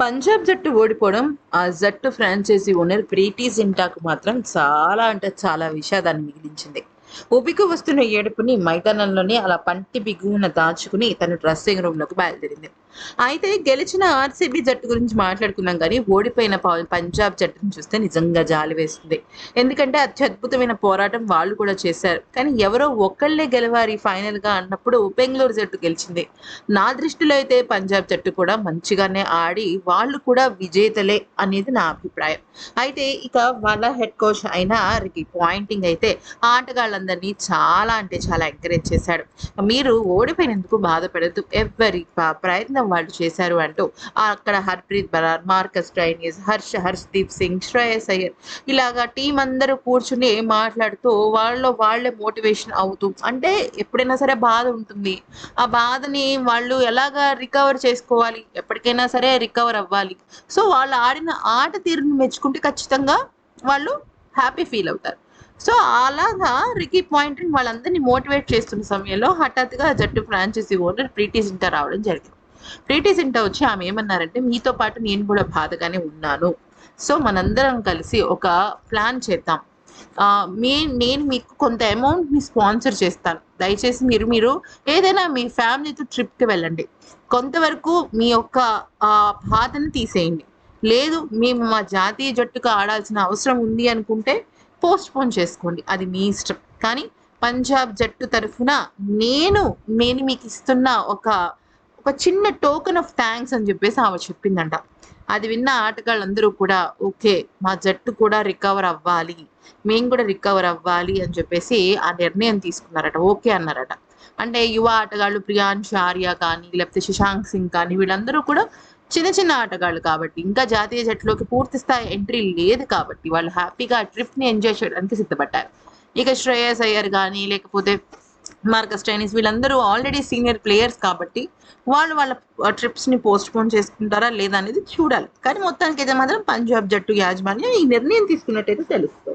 పంజాబ్ జట్టు ఓడిపోవడం ఆ జట్టు ఫ్రాంచైజీ ఓనర్ ప్రీటీ జింటాకు మాత్రం చాలా అంటే చాలా విషాదాన్ని మిగిలించింది. ఉబికి వస్తున్న ఏడుపుని మైదానంలోనే అలా పంటి బిగువున దాచుకుని తన డ్రెస్సింగ్ రూమ్లోకి బయలుదేరింది. అయితే గెలిచిన ఆర్సీబీ జట్టు గురించి మాట్లాడుకున్నాం కానీ ఓడిపోయిన పంజాబ్ జట్టుని చూస్తే నిజంగా జాలి వేస్తుంది. ఎందుకంటే అత్యద్భుతమైన పోరాటం వాళ్ళు కూడా చేశారు. కానీ ఎవరో ఒక్కళ్ళే గెలవారి ఫైనల్గా అన్నప్పుడు బెంగళూరు జట్టు గెలిచింది. నా దృష్టిలో అయితే పంజాబ్ జట్టు కూడా మంచిగానే ఆడి వాళ్ళు కూడా విజేతలే అనేది నా అభిప్రాయం. అయితే ఇక వాళ్ళ హెడ్ కోచ్ అయిన రికి పాయింటింగ్ అయితే వాళ్ళందరినీ చాలా అంటే చాలా ఎంకరేజ్ చేశాడు. మీరు ఓడిపోయినందుకు బాధపడద్దు. ఎవరి ప్రయత్నం వాళ్ళు చేశారు అంటూ అక్కడ హర్ప్రీత్ బరార్ మార్కస్ ట్రైనీస్ హర్ష హర్షదీప్ సింగ్ శ్రేయస్ అయ్యర్ ఇలాగా టీం అందరూ కూర్చుని మాట్లాడుతూ వాళ్ళలో వాళ్ళే మోటివేషన్ అవుతూ అంటే ఎప్పుడైనా సరే బాధ ఉంటుంది. ఆ బాధని వాళ్ళు ఎలాగా రికవర్ చేసుకోవాలి? ఎప్పటికైనా సరే రికవర్ అవ్వాలి. సో వాళ్ళు ఆడిన ఆట తీరుని మెచ్చుకుంటే ఖచ్చితంగా వాళ్ళు హ్యాపీ ఫీల్ అవుతారు. సో అలాగా రికీ పాయింట్ వాళ్ళందరినీ మోటివేట్ చేస్తున్న సమయంలో హఠాత్తుగా జట్టు ఫ్రాంచైజీ ఓనర్ ప్రీటీ జింటా రావడం జరిగింది. ప్రీటీ జింటా వచ్చి ఆమె ఏమన్నారంటే మీతో పాటు నేను కూడా బాధగానే ఉన్నాను. సో మనందరం కలిసి ఒక ప్లాన్ చేద్దాం. మీ నేను మీకు కొంత అమౌంట్ని స్పాన్సర్ చేస్తాను. దయచేసి మీరు మీరు ఏదైనా మీ ఫ్యామిలీతో ట్రిప్కి వెళ్ళండి. కొంతవరకు మీ యొక్క బాధను తీసేయండి. లేదు మేము మా జాతీయ జట్టుగా ఆడాల్సిన అవసరం ఉంది అనుకుంటే పోస్ట్ పోన్ చేసుకోండి. అది మీ ఇష్టం. కానీ పంజాబ్ జట్టు తరఫున నేను నేను మీకు ఇస్తున్న ఒక ఒక చిన్న టోకెన్ ఆఫ్ థ్యాంక్స్ అని చెప్పేసి ఆమె చెప్పిందంట. అది విన్న ఆటగాళ్ళందరూ కూడా ఓకే మా జట్టు కూడా రికవర్ అవ్వాలి. మేము కూడా రికవర్ అవ్వాలి అని చెప్పేసి ఆ నిర్ణయం తీసుకున్నారట. ఓకే అన్నారట. అంటే యువ ఆటగాళ్ళు ప్రియాంశ్ ఆర్య కానీ లేకపోతే శశాంక్ సింగ్ కానీ వీళ్ళందరూ కూడా చిన్న చిన్న ఆటగాళ్ళు కాబట్టి ఇంకా జాతీయ జట్టులోకి పూర్తి స్థాయి ఎంట్రీ లేదు కాబట్టి వాళ్ళు హ్యాపీగా ఆ ట్రిప్ని ఎంజాయ్ చేయడానికి సిద్ధపడ్డారు. ఇక శ్రేయస్ అయ్యర్ కానీ లేకపోతే మార్కస్ చైనీస్ వీళ్ళందరూ ఆల్రెడీ సీనియర్ ప్లేయర్స్ కాబట్టి వాళ్ళు వాళ్ళ ట్రిప్స్ని పోస్ట్ పోన్ చేసుకుంటారా లేదా అనేది చూడాలి. కానీ మొత్తానికి అయితే మాత్రం పంజాబ్ జట్టు యాజమాన్యం ఈ నిర్ణయం తీసుకున్నట్టయితే తెలుస్తుంది.